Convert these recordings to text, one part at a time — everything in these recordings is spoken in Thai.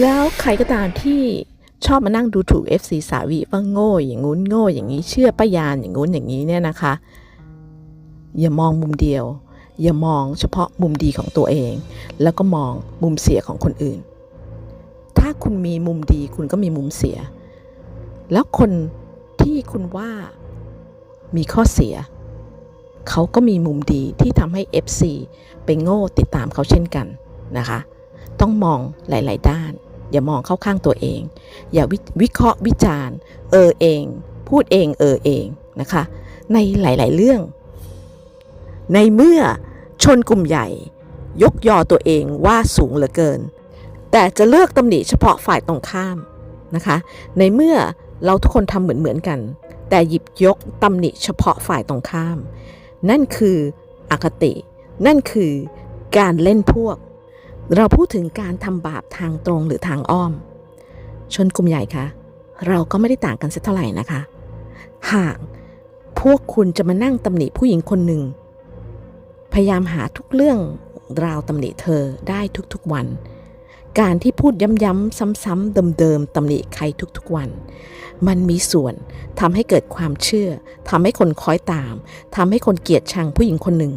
แล้วใครก็ตามที่ชอบมานั่งดูถูก FC สาวีว่าโง่อย่างงู้นโง่อย่างนี้เชื่อป้ายานอย่างงู้นอย่างนี้เนี่ยนะคะ อย่ามองมุมเดียว อย่ามองเฉพาะมุมดีของตัวเอง แล้วก็มองมุมเสียของคนอื่น ถ้าคุณมีมุมดีคุณก็มีมุมเสีย แล้วคนที่คุณว่ามีข้อเสีย เขาก็มีมุมดีที่ทำให้ FC ไปโง่ติดตามเขาเช่นกันนะคะ ต้องมองหลาย ๆ ด้าน อย่ามองเข้าข้างตัวเอง อย่าวิเคราะห์วิจารณ์เออเอง พูดเองเออเองนะคะ ในหลาย ๆ เรื่อง ในเมื่อชนกลุ่มใหญ่ ยกยอตัวเองว่าสูงเหลือเกิน แต่จะเลือกตำหนิเฉพาะฝ่ายตรงข้ามนะคะ ในเมื่อเราทุกคนทำเหมือนเหมือนๆกัน แต่หยิบยกตำหนิเฉพาะฝ่ายตรงข้าม นั่นคืออคติ นั่นคือการเล่นพวก เราพูดถึงการทำบาปทางตรงหรือทางอ้อม ชนกลุ่มใหญ่คะเราก็ไม่ได้ต่างกันสักเท่าไหร่นะคะ หากพวกคุณจะมานั่งตำหนิผู้หญิงคนหนึ่ง พยายามหาทุกเรื่องราวตำหนิเธอได้ทุกๆวัน การที่พูดย้ำๆซ้ำๆเดิมๆตำหนิใครทุกๆวัน มันมีส่วนทำให้เกิดความเชื่อทำให้คนคอยตามทำให้คนเกลียดชังผู้หญิงคนหนึ่ง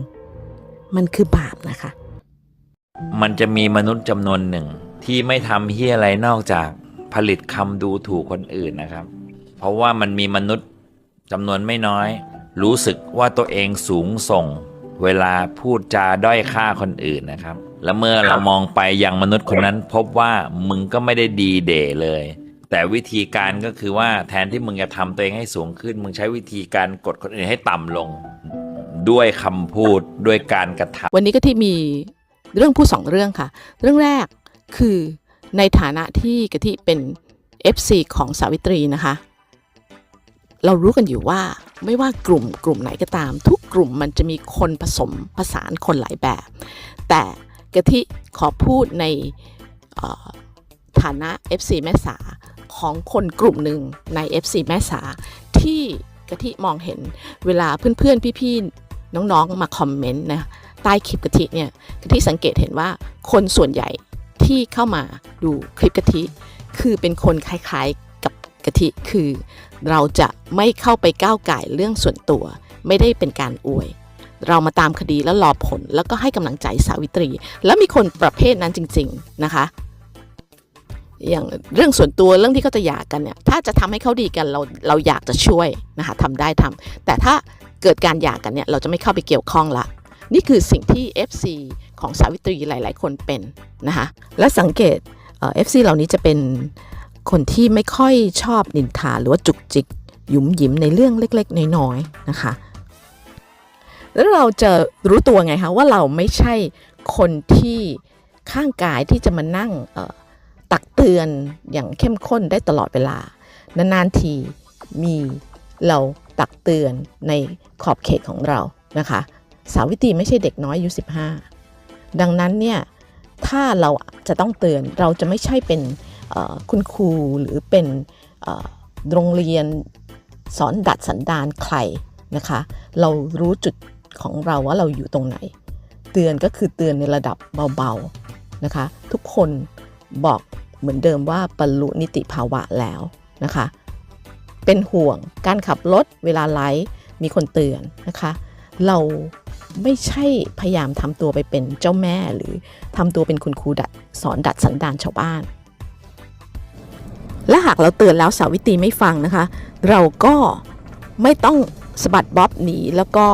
มันคือบาปนะคะ มันจะมีมนุษย์จำนวนหนึ่ง ที่ไม่ทำเฮียอะไรนอกจากผลิตคำดูถูกคนอื่นนะครับ เพราะว่ามันมีมนุษย์จำนวนไม่น้อย รู้สึกว่าตัวเองสูงส่ง เวลาพูดจาด้อยค่าคนอื่นนะครับ และเมื่อเรามองไปยังมนุษย์คนนั้น พบว่ามึงก็ไม่ได้ดีเด่เลย แต่วิธีการก็คือว่าแทนที่มึงจะทำตัวเองให้สูงขึ้น มึงใช้วิธีการกดคนอื่นให้ต่ำลง ด้วยคำพูดด้วยการกระทำวันนี้ก็ที่มี เรื่องพูดสองเรื่องค่ะ เรื่องแรกคือในฐานะที่กะทิเป็น FC ของสาวิตรีนะคะ เรารู้กันอยู่ว่าไม่ว่ากลุ่มกลุ่มไหนก็ตาม ทุกกลุ่มมันจะมีคนผสมผสานคนหลายแบบ แต่กะทิขอพูดในฐานะ FC แม่สาของคนกลุ่มหนึ่งใน FC แม่สาที่กะทิมองเห็นเวลาเพื่อนๆ พี่ๆ น้องๆ มาคอมเมนต์นะ ใต้คลิปกะทิเนี่ยกะทิสังเกตเห็นว่าคนส่วนใหญ่ที่เข้ามาดูคลิปกะทิ คือเป็นคนคล้ายๆกับกะทิคือ เราจะไม่เข้าไปก้าวไก่เรื่องส่วนตัว ไม่ได้เป็นการอวย เรามาตามคดีแล้วรอผลแล้วก็ให้กำลังใจสาวิตรี แล้วมีคนประเภทนั้นจริง ๆนะคะอย่างเรื่องส่วนตัวเรื่องที่เขาจะหย่ากันเนี่ยถ้าจะทำให้เขาดีกันเราเราอยากจะช่วยนะคะทำได้ทำแต่ถ้าเกิดการหย่ากันเนี่ยเราจะไม่เข้าไปเกี่ยวข้องละ นี่คือสิ่งที่ FC ของสาวิตรีหลาย ๆ คนเป็นนะคะและสังเกตเอฟซีเหล่านี้จะเป็นคนที่ไม่ค่อยชอบนินทาหรือว่าจุกจิกหยุมหยิมในเรื่องเล็ก ๆ น้อย ๆ นะคะ แล้วเราจะรู้ตัวไงคะว่าเราไม่ใช่คนที่ข้างกายที่จะมานั่งตักเตือนอย่างเข้มข้นได้ตลอดเวลา นาน ๆ ทีมีเราตักเตือนในขอบเขตของเรานะคะ สาวิตรีไม่ใช่เด็กน้อยอายุ15 ดังนั้นเนี่ยถ้าเราจะต้องเตือนเราจะไม่ใช่เป็นคุณครูหรือเป็นโรงเรียนสอนดัดสันดานใครนะคะ เรารู้จุดของเราว่าเราอยู่ตรงไหน เตือนก็คือเตือนในระดับเบาๆนะคะ ทุกคนบอกเหมือนเดิมว่าบรรลุนิติภาวะแล้วนะคะ เป็นห่วงการขับรถเวลาไลฟ์มีคนเตือนนะคะ เรา ไม่ใช่พยายามทำตัวไปเป็นเจ้าแม่หรือทำตัวเป็นคุณครูดัดสอนดัดสันดานชาวบ้าน และหากเราเตือนแล้วสาวิตรีไม่ฟังนะคะ เราก็ไม่ต้องสะบัดบ๊อบหนีแล้วก็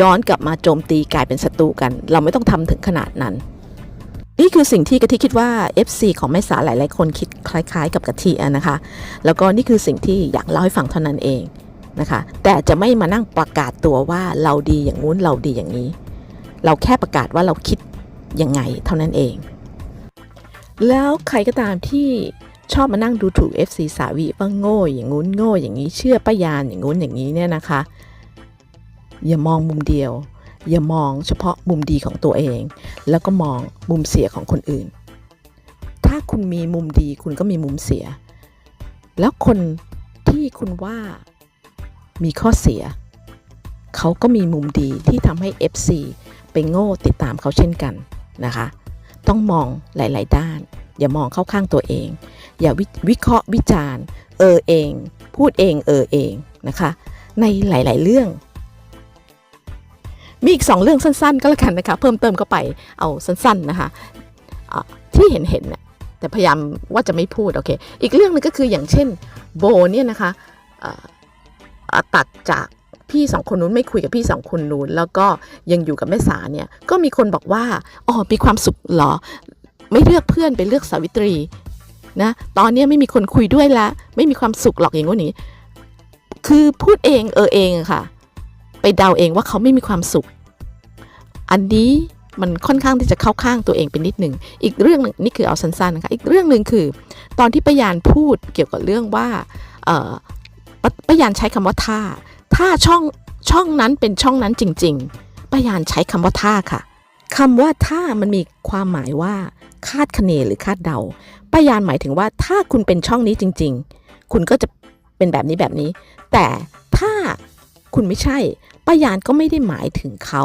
ย้อนกลับมาโจมตีกลายเป็นศัตรูกัน เราไม่ต้องทำถึงขนาดนั้น นี่คือสิ่งที่กะทิคิดว่า FC ของแม่สาหลายๆคนคิดคล้าย ๆ กับกะทิอะนะคะ แล้วก็นี่คือสิ่งที่อยากเล่าให้ฟังเท่านั้นเอง นะคะ แต่จะไม่มานั่งประกาศตัวว่าเราดีอย่างงู้นเราดีอย่างนี้ เราแค่ประกาศว่าเราคิดยังไงเท่านั้นเอง แล้วใครก็ตามที่ชอบมานั่งดูถูก FC สาวีว่าโง่อย่างงู้นโง่อย่างนี้เชื่อป้ายานอย่างงู้นอย่างนี้เนี่ยนะคะ อย่ามองมุมเดียว อย่ามองเฉพาะมุมดีของตัวเอง แล้วก็มองมุมเสียของคนอื่น ถ้าคุณมีมุมดีคุณก็มีมุมเสีย แล้วคนที่คุณว่า มีข้อเสีย เขาก็มีมุมดีที่ทำให้ FC ไปโง่ติดตามเขาเช่นกันนะคะ ต้องมองหลาย ๆ ด้าน อย่ามองเข้าข้างตัวเอง อย่าวิเคราะห์วิจารณ์ เออเอง พูดเองเออเองนะคะ ในหลาย ๆ เรื่อง มีอีกสองเรื่องสั้น ๆ ก็แล้วกันนะคะ เพิ่มเติมเข้าไปเอาสั้น ๆ นะคะะที่เห็นเห็นเนี่ยแต่พยายามว่าจะไม่พูดโอเค อีกเรื่องหนึงก็คืออย่างเช่นโบเนี่ยนะคะะ ตัดจากพี่สองคนนู้นไม่คุยกับพี่สองคนนู้น แล้วก็ยังอยู่กับแม่สาเนี่ยก็มีคนบอกว่าอ๋อมีความสุขเหรอ ไม่เลือกเพื่อนไปเลือกสาวิตรีนะตอนนี้ไม่มีคนคุยด้วยละ ไม่มีความสุขหรอกอย่างงู้นอย่างนี้ คือพูดเองเออเองค่ะ ไปเดาเองว่าเขาไม่มีความสุข อันนี้มันค่อนข้างที่จะเข้าข้างตัวเองเป็นนิดหนึ่ง อีกเรื่องหนึ่งนี่คือเอาสั้นๆนะคะ อีกเรื่องหนึ่งคือ ตอนที่ปยานพูดเกี่ยวกับเรื่องว่าเออ ปปยานใช้คำว่าท่าถ้าช่องช่องนั้นเป็นช่องนั้นจริงๆปยานใช้คำว่าท่าค่ะคำว่าท่ามันมีความหมายว่า คาดคะเนหรือคาดเดาปยานหมายถึงว่าถ้าคุณเป็นช่องนี้จริง ๆ คุณก็จะเป็นแบบนี้แบบนี้ แต่ถ้าคุณไม่ใช่ปยานก็ไม่ได้หมายถึงเขา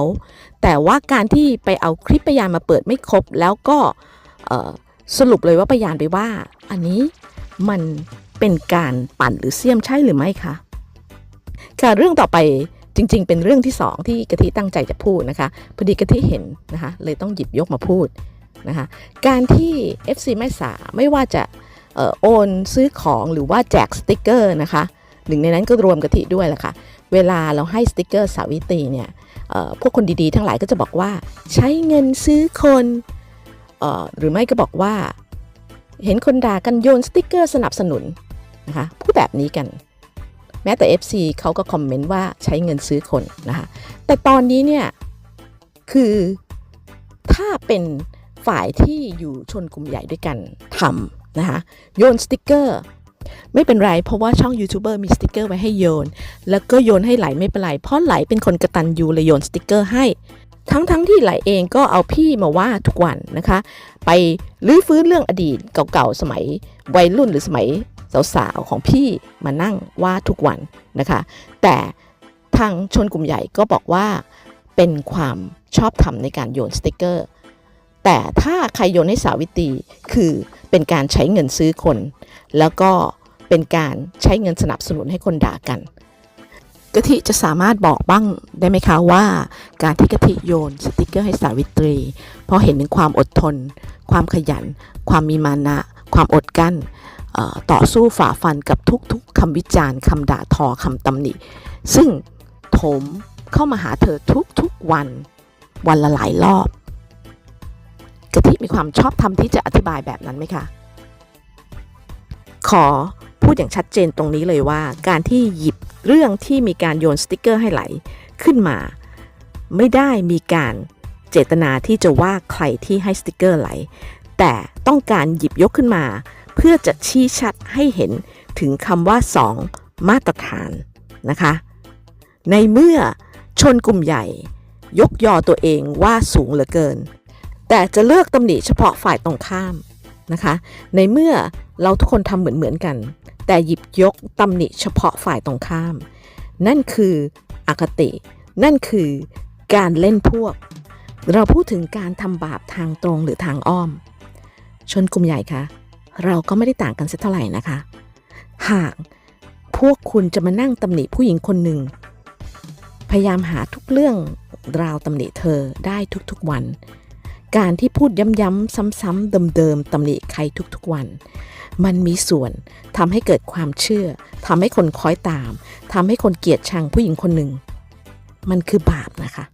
แต่ว่าการที่ไปเอาคลิปปยานมาเปิดไม่ครบ แล้วก็สรุปเลยว่าปยานไปว่า อันนี้มัน เป็นการปั่นหรือเสียมใช่หรือไม่คะค่ะเรื่องต่อไปจริง ๆ เป็นเรื่องที่สองที่กะทิตั้งใจจะพูดนะคะพอดีกะทิเห็นนะคะเลยต้องหยิบยกมาพูดนะคะการที่ FC แม่สาไม่ว่าจะเออโอนซื้อของหรือว่าแจกสติกเกอร์นะคะหนึ่งในนั้นก็รวมกะทิด้วยแหละค่ะเวลาเราให้สติกเกอร์สาวิตรีเนี่ยเออพวกคนดีๆ ทั้งหลายก็จะบอกว่าใช้เงินซื้อคนเออหรือไม่ก็บอกว่า เห็นคนด่ากันโยนสติกเกอร์สนับสนุน นะคะพูดแบบนี้กัน แม้แต่ FC เขาก็คอมเมนต์ว่าใช้เงินซื้อคนนะคะแต่ตอนนี้เนี่ยคือถ้าเป็นฝ่ายที่อยู่ชนกลุ่มใหญ่ด้วยกันทำนะคะโยนสติกเกอร์ไม่เป็นไรเพราะว่าช่องยูทูบเบอร์มีสติกเกอร์ไว้ให้โยน แล้วก็โยนให้ไหลไม่เป็นไรเพราะไหลเป็นคนกระตันยูเลยโยนสติกเกอร์ให้ ทั้งๆทที่ไหลเองก็เอาพี่มาว่าทุกวันนะคะ ไปลื้อฟื้นเรื่องอดีตเก่าๆสมัยวัยรุ่นหรือสมัย สาวๆของพี่มานั่งว่าทุกวันนะคะ แต่ทางชนกลุ่มใหญ่ก็บอกว่าเป็นความชอบธรรมในการโยนสติกเกอร์ แต่ถ้าใครโยนให้สาวิตีคือเป็นการใช้เงินซื้อคน แล้วก็เป็นการใช้เงินสนับสนุนให้คนด่ากันกะทิจะสามารถบอกบ้างได้ไหมคะว่า การที่กะทิโยนสติกเกอร์ให้สาวิตรี เพราะเห็นถึงความอดทน ความขยัน ความมีมานะ ความอดกั้น ต่อสู้ฝ่าฟันกับทุกๆคำวิจารณ์คำด่าทอคำตำหนิ ซึ่งโถมเข้ามาหาเธอทุกๆวัน วันละหลายรอบกะทิมีความชอบธรรมที่จะอธิบายแบบนั้นไหมคะ ขอพูดอย่างชัดเจนตรงนี้เลยว่า การที่หยิบเรื่องที่มีการโยนสติกเกอร์ให้ไหลขึ้นมา ไม่ได้มีการเจตนาที่จะว่าใครที่ให้สติกเกอร์ไหล แต่ต้องการหยิบยกขึ้นมา เพื่อจะชี้ชัดให้เห็นถึงคำว่า 2 มาตรฐานนะคะ ในเมื่อชนกลุ่มใหญ่ ยกยอตัวเองว่าสูงเหลือเกิน แต่จะเลือกตำหนิเฉพาะฝ่ายตรงข้ามนะคะ ในเมื่อเราทุกคนทำเหมือนเหมือนๆกัน แต่หยิบยกตำหนิเฉพาะฝ่ายตรงข้าม นั่นคืออคติ นั่นคือการเล่นพวก เราพูดถึงการทำบาปทางตรงหรือทางอ้อม ชนกลุ่มใหญ่คะ เราก็ไม่ได้ต่างกันสักเท่าไหร่นะคะ หากพวกคุณจะมานั่งตำหนิผู้หญิงคนหนึ่ง พยายามหาทุกเรื่องราวตำหนิเธอได้ทุกๆวัน การที่พูดย้ำๆซ้ำๆเดิมๆตำหนิใครทุกๆวัน มันมีส่วนทำให้เกิดความเชื่อทำให้คนคอยตามทำให้คนเกลียดชังผู้หญิงคนหนึ่ง มันคือบาปนะคะ